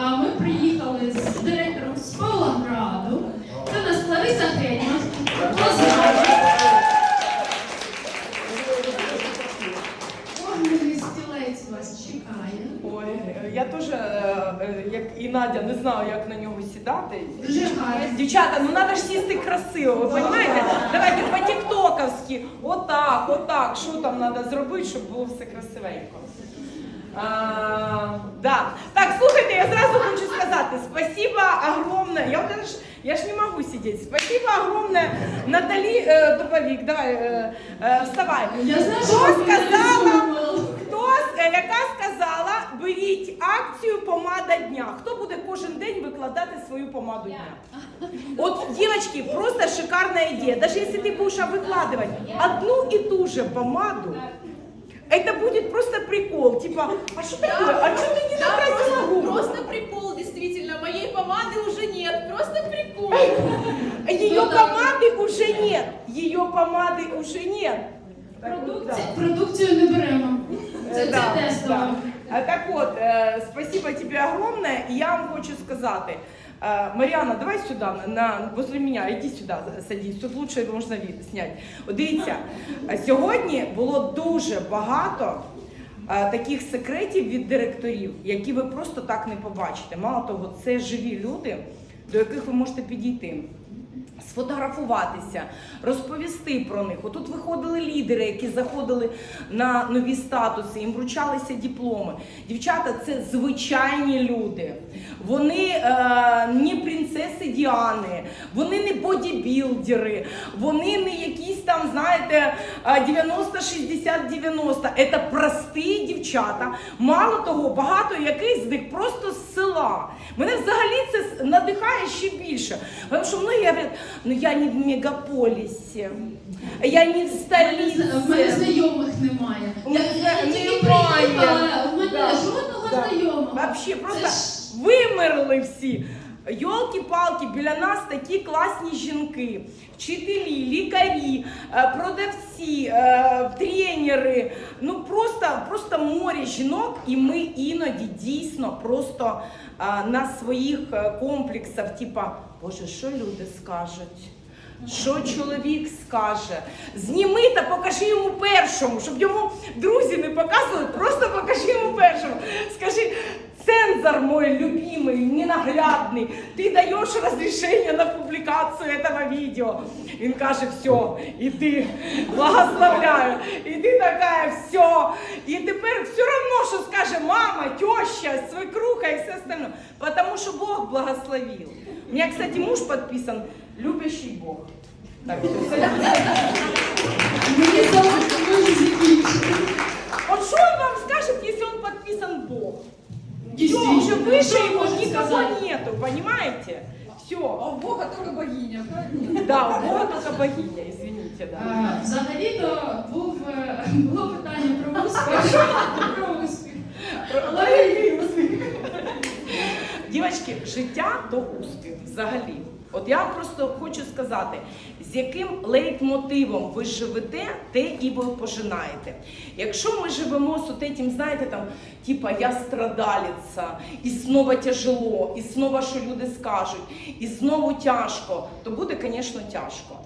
Ми приїхали з директором з Павлограду. Це у нас Лариса Гетьман. Кожний стілець вас чекає. Ой, я теж, е, е, як і Надя, не знаю, як на нього сідати. Дуже гарно. Дівчата, ну треба ж сісти красиво, ви розумієте? Давайте по-тіктоковськи. Отак, отак. Що там треба зробити, щоб було все красивенько. А, да Так, слухайте, я зразу хочу сказати, спасибо огромное. Я, вот это ж, я ж не могу сидеть. Спасибо огромное Натали э, Дубовик. Давай, э, э, вставай. Я знаю, Хто що ви сказала, придумали. хто, е, яка сказала, беріть акцію помада дня. Хто буде кожен день викладати свою помаду дня? Вот, девочки, просто шикарная идея. Даже если ты будешь выкладывать одну и ту же помаду, это будет просто прикол. Типа, а что такое? А что ты не Да, накрасила просто, губы? просто прикол, действительно. Моей помады уже нет. Просто прикол. Ее Ну да. помады уже нет. Ее помады уже нет. Так вот, да. Ці- Продукцію не беремо. Це, це Да, тестово. да. А, Так от, е, спасибо тебе огромное. І я вам хочу сказати, е, Маріана, давай сюди, на, возле мене, йди сюди, садись, тут лучше можна зняти. Дивіться, сьогодні було дуже багато е, таких секретів від директорів, які ви просто так не побачите. Мало того, це живі люди, до яких ви можете підійти сфотографуватися, розповісти про них. Отут виходили лідери, які заходили на нові статуси, їм вручалися дипломи. Дівчата, це звичайні люди. Вони е, не принцеси Діани, вони не бодібілдери, вони не якісь там, знаєте, е, 90-60-90. Це прості дівчата. Мало того, багато яких з них просто з села. Мене взагалі це надихає ще більше. Тому що многі говорять, ну я не в мегаполісі, я не в В мене знайомих немає. Я, я тільки приїхала, в мене жодного Да. знайомого. Вообще просто вимерли всі. Йолки-палки, біля нас такі класні жінки, вчителі, лікарі, е, продавці, е, тренери. Ну просто, просто море жінок, і ми іноді дійсно просто е, на своїх комплексах, типа, Боже, що люди скажуть? Що чоловік скаже? Зніми та покажи йому першому, щоб йому друзі не показували, просто покажи йому першому. Скажи, цензор мой любимый, ненаглядный, ты даешь разрешение на публикацию этого видео. Він каже, все, іди, благословляю. І ти така, все. І тепер все одно, що скаже мама, теща, свекруха і все остальное. Потому що Бог благословил. У меня, кстати, муж подписан любящий Бог. Так, все. А у Бога богиня, правильно? Да, у Бога только богиня, извините, да. А, Взагалі-то був, е, було питання про успіх. Про успіх. Дівчатки, життя то успіх взагалі. Я просто хочу сказати, з яким лейтмотивом ви живете, те і ви пожинаєте. Якщо ми живемо з тим, знаєте, там, типа я страдалиця, і знову тяжело, і знову що люди скажуть, і знову тяжко, то буде, звісно, тяжко.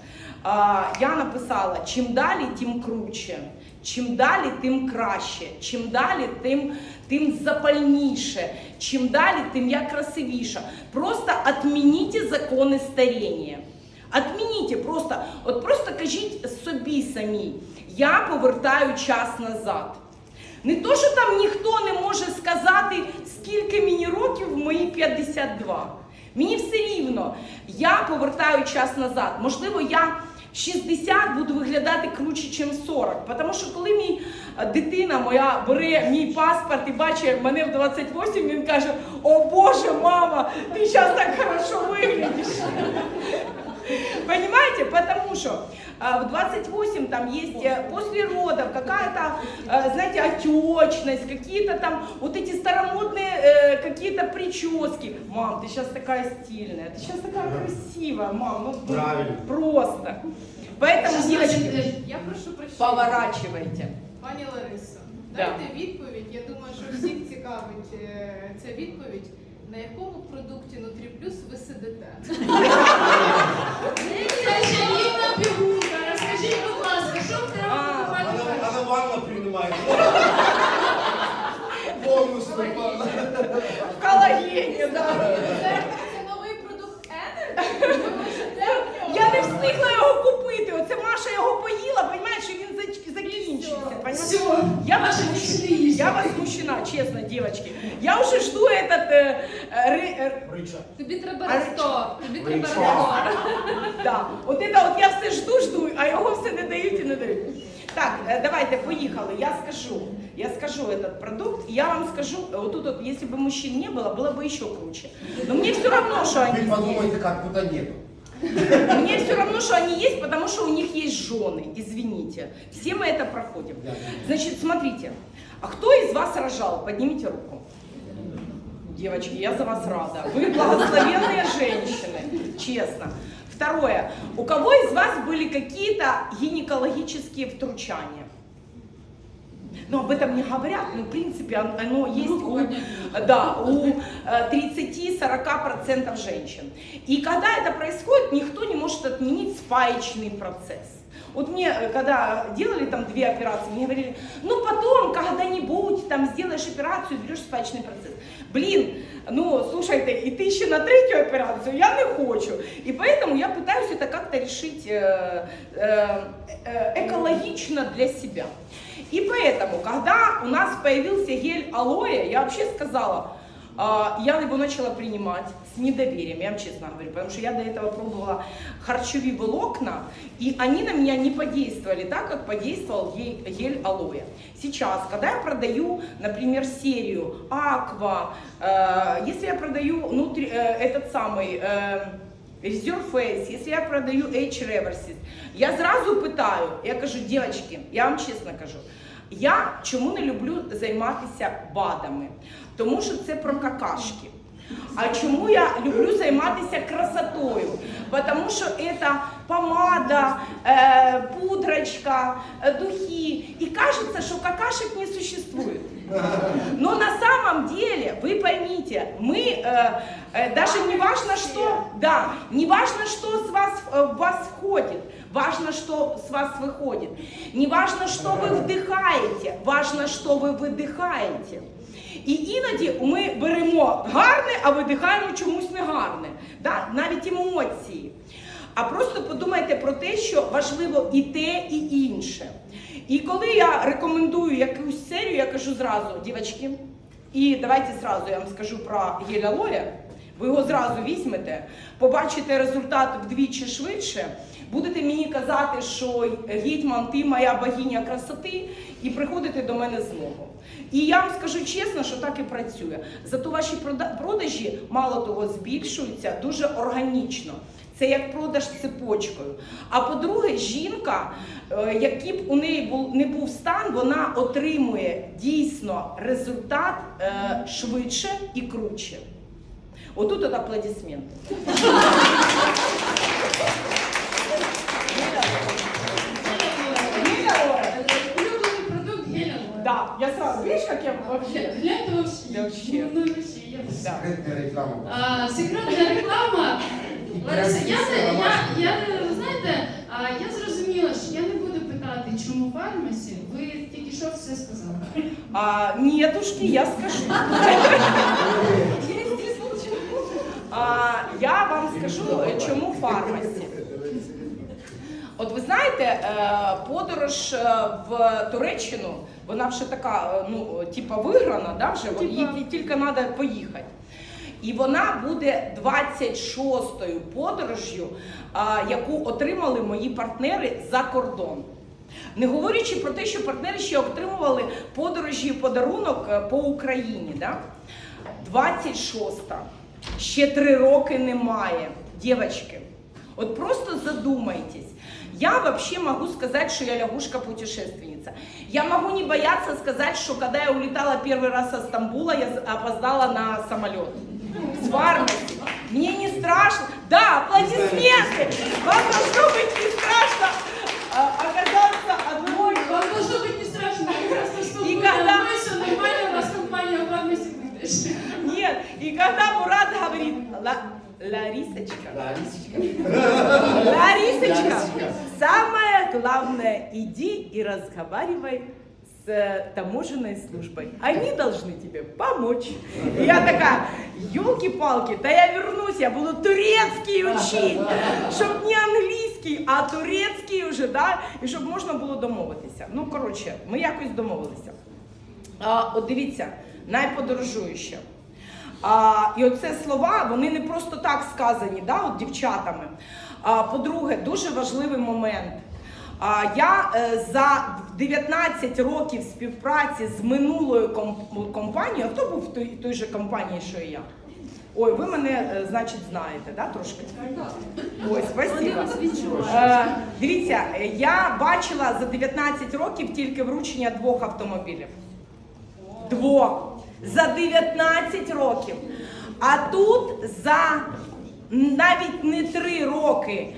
Я написала: чим далі, тим круче. Чим далі, тим краще. Чим далі, тим, тим запальніше. Чим далі, тим я красивіша. Просто отмініть закони старіння. Отмініть просто, от просто кажіть собі самій, я повертаю час назад. Не то, що там ніхто не може сказати, скільки мені років в мої 52. Мені все рівно. Я повертаю час назад. Можливо, я 60 буду виглядати круче, ніж 40. Тому що коли мій е, дитина моя бере мій паспорт і бачить мене в 28, він каже: О Боже, мама, ти зараз так хорошо виглядиш. Понимаете? Потому что а, в 28 там есть э, после родов какая-то, э, знаете, отечность, какие-то там вот эти старомодные э, какие-то прически. Мам, ты сейчас такая стильная, ты сейчас такая красивая, мам, ну Правильно. просто. Поэтому, Щас, девочки, значить, Я прошу прощения. поворачивайте. Пані Ларисо, Да. дайте відповідь. Я думаю, що всіх цікавить е, ця відповідь На якому продукті Нутрі Плюс ви сидите? Чарівна пігулка. Розкажіть, будь ласка, що треба А, купувати Она, перше? она ванну В колагені, да. Це, новий продукт в ньому? Я не встигла його купити. Оце Маша його поїла, розумієш, і він закінчився. Я вас, Маша, мужчина, пішли їсти. я вас мужчина, честно, девочки. Я уже жду этот... Э, э, ре- э, Рычаг. Тобі треба А рестор. Тобі Ви треба що? рестор. да. От это от я все жду, жду, а його все не дають і не дають. Так, э, давайте, поїхали. Я скажу. Я скажу этот продукт, и я вам скажу, э, вот тут вот, если бы мужчин не было, было бы еще круче. Но мне все равно, что они Вы есть. подумайте, как будто нету. Мне все равно, что они есть, потому что у них есть жены, извините. Все мы это проходим. Значит, смотрите, а кто из вас рожал? Поднимите руку. Девочки, я за вас рада. Вы благословенные женщины, честно. Второе. У кого из вас были какие-то гинекологические втручания? Но об этом не говорят, но в принципе он- оно есть у, да, у э, 30-40% женщин. И когда это происходит, никто не может отменить спаечный процесс. Вот мне, э, когда делали там две операции, мне говорили, ну потом, когда-нибудь, там сделаешь операцию, берешь спаечный процесс. Блин, ну слушайте, и ты еще на третью операцию, я не хочу. И поэтому я пытаюсь это как-то решить э, э, э, экологично для себя. И поэтому, когда у нас появился гель алоэ, я вообще сказала, а, я его начала принимать с недоверием, я вам честно говорю, потому что я до этого пробовала харчевые волокна, и они на меня не подействовали так, как подействовал гель, гель алоэ. Сейчас, когда я продаю, например, серию Аква, э, если я продаю нутри, э, этот самый... э, Reserve если я продаю H Reverses, я зразу питаю, я кажу, дівчатки, я вам чесно кажу, я чому не люблю займатися БАДами? Тому що це про какашки. А чому я люблю займатися красотою? Тому що це помада, е, пудрочка, е, духи. І кажеться, що какашек не существует. Но на самом деле, вы поймите, мы э, э, даже не важно, что, да, не важно, что с вас, э, в вас входит, важно, что с вас выходит. Не важно, что вы вдихаете, важно, що ви видихаєте. І іноді ми беремо гарне, а видихаємо чомусь негарне, да? навіть емоції. А просто подумайте про те, що важливо і те, і інше. І коли я рекомендую якусь серію, я кажу зразу, дівчатки, і давайте зразу я вам скажу про гель алоє, ви його зразу візьмете, побачите результат вдвічі швидше, будете мені казати, що гетьман, ти моя богиня красоти, і приходите до мене знову. І я вам скажу чесно, що так і працює. Зато ваші продажі мало того збільшуються дуже органічно. Це як продаж цепочкою. А по-друге, жінка, е, який б у неї був не був стан, вона отримує дійсно результат е, швидше і круче. Отут от аплодисменти. Да, я сразу, видишь, как я вообще? Гляньте вообще. Вообще. Ну, вообще, я Да. Секретная реклама. А, секретна реклама. Лариса, я, не- я, я, ви знаєте, а, я зрозуміла, що я не буду питати, чому фармасі. Ви тільки що все сказали. А, нетушки, я скажу. А, я вам скажу, чому фармасі. От ви знаєте, е, подорож е, в Туреччину, вона вже така, е, ну, типа виграна, да, вже їй тільки треба поїхати. І вона буде 26-ю подорожю, яку отримали мої партнери за кордон. Не говорячи про те, що партнери ще отримували подорожі подарунок е, по Україні. Да? 26-та. Ще три роки немає. Дівчатки, от просто задумайтесь. Я вообще могу сказать, что я лягушка-путешественница. Я могу не бояться сказать, что когда я улетала первый раз со Стамбула, я опоздала на самолет. С фармаси. Мне не страшно. Да, аплодисменты. Вам должно быть не страшно а, оказаться одной. Вам должно бути не страшно, ви просто І когда- що нормально у вас компанія фармасі буде. будеш. Нет, и когда Мурат говорит, «Ла- Ларисочка, Ларисочка. Ларисочка, Ларисочка. самое главное, иди и разговаривай с э, таможенной службой. Они должны тебе помочь. И я такая, елки-палки, да я вернусь, я буду турецкий учить, щоб не англійський, а турецький вже, да? і щоб можна було домовитися. Ну, коротше, ми якось домовилися. А, от дивіться, найподорожуюче. А, і оце слова, вони не просто так сказані, да, от дівчатами. А, по-друге, дуже важливий момент. Я е, за 19 років співпраці з минулою компанією, а хто був в той, той же компанії, що і я? Ой, ви мене, е, значить, знаєте, да, трошки? Ой, спасибо. Е, дивіться, я бачила за 19 років тільки вручення двох автомобілів. Двох. За 19 років. А тут за навіть не 3 роки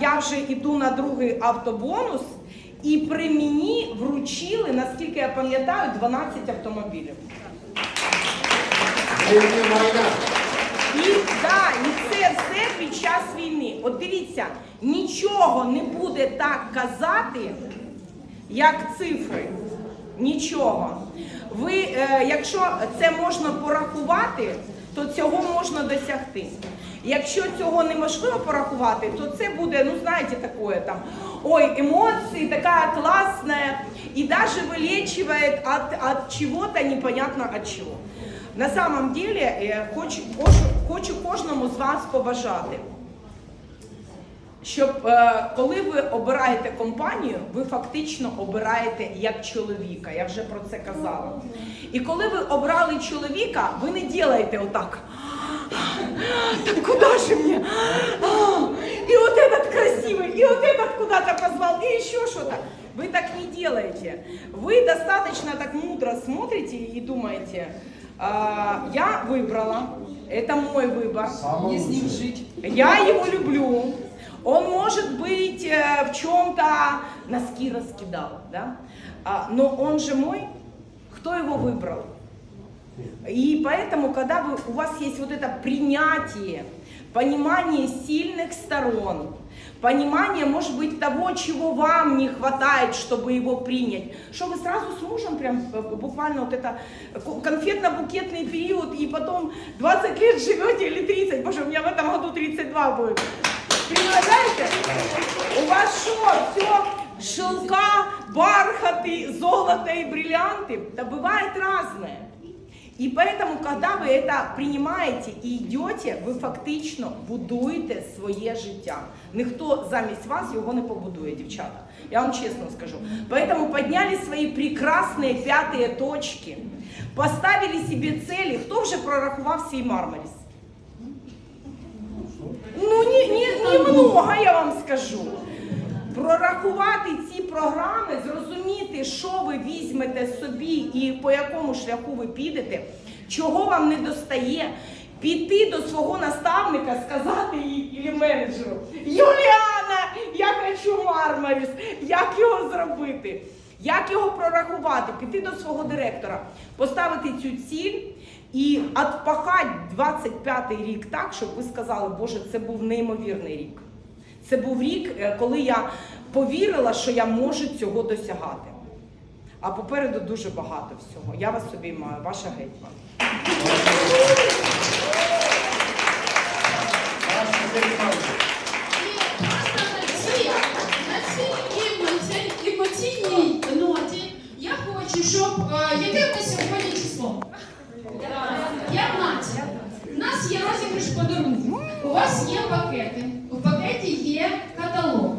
я вже йду на другий автобонус, і при мені вручили, наскільки я пам'ятаю, 12 автомобілів. І, да, і це все під час війни. От дивіться, нічого не буде так казати, як цифри. Нічого. Ви, е, якщо це можна порахувати, то цього можна досягти. Якщо цього неможливо порахувати, то це буде, ну знаєте, такое там, ой, емоції, така класна, і вилечивает от, от чего-то непонятно от чего. На самом деле, е, хочу, хочу, хочу кожному з вас побажати, щоб е, коли ви обираєте компанію, ви фактично обираєте як чоловіка. Я вже про це казала. І коли ви обрали чоловіка, ви не ділаєте отак. Так куда же мне? А, И вот этот красивый, и вот этот куда-то позвал, и еще что-то. Вы так не делаете. Вы достаточно так мудро смотрите и думаете, «А, я выбрала, это мой выбор. Самое лучшее. Я его люблю. Он может быть э, в чем-то носки раскидал, да? А, но он же мой. Кто его выбрал? И поэтому, когда вы, у вас есть вот это принятие, понимание сильных сторон, понимание, может быть, того, чего вам не хватает, чтобы его принять, что вы сразу с мужем прям э, буквально вот это конфетно-букетный период, и потом 20 лет живете или 30, боже, у меня в этом году 32 будет. Представляете? У вас что, все шелка, бархаты, золото и бриллианты? Да бывает разное. І поэтому, когда ви это принимаете і йдете, ви фактично будуєте своє життя. Ніхто замість вас його не побудує, дівчата. Я вам чесно скажу. Поэтому подняли свои прекрасные пятые точки, поставили себе цели. Хто вже прорахував свій мармаріс? Ну, ні, ні, немного, я вам скажу. Прорахувати ці програми, зрозуміти, що ви візьмете собі і по якому шляху ви підете, чого вам не достає, піти до свого наставника, сказати їй і менеджеру, Юліана, я хочу мармаріс, як його зробити? Як його прорахувати, піти до свого директора, поставити цю ціль і отпахати 25-й рік так, щоб ви сказали, Боже, це був неймовірний рік. Це був рік, е, коли я повірила, що я можу цього досягати. А попереду дуже багато всього. Я вас обіймаю, ваша Александровна. І на цій, ноті я хочу, щоб е, яке в нас сьогодні число? 15. У є. У вас є пакети. У пакеті є каталог.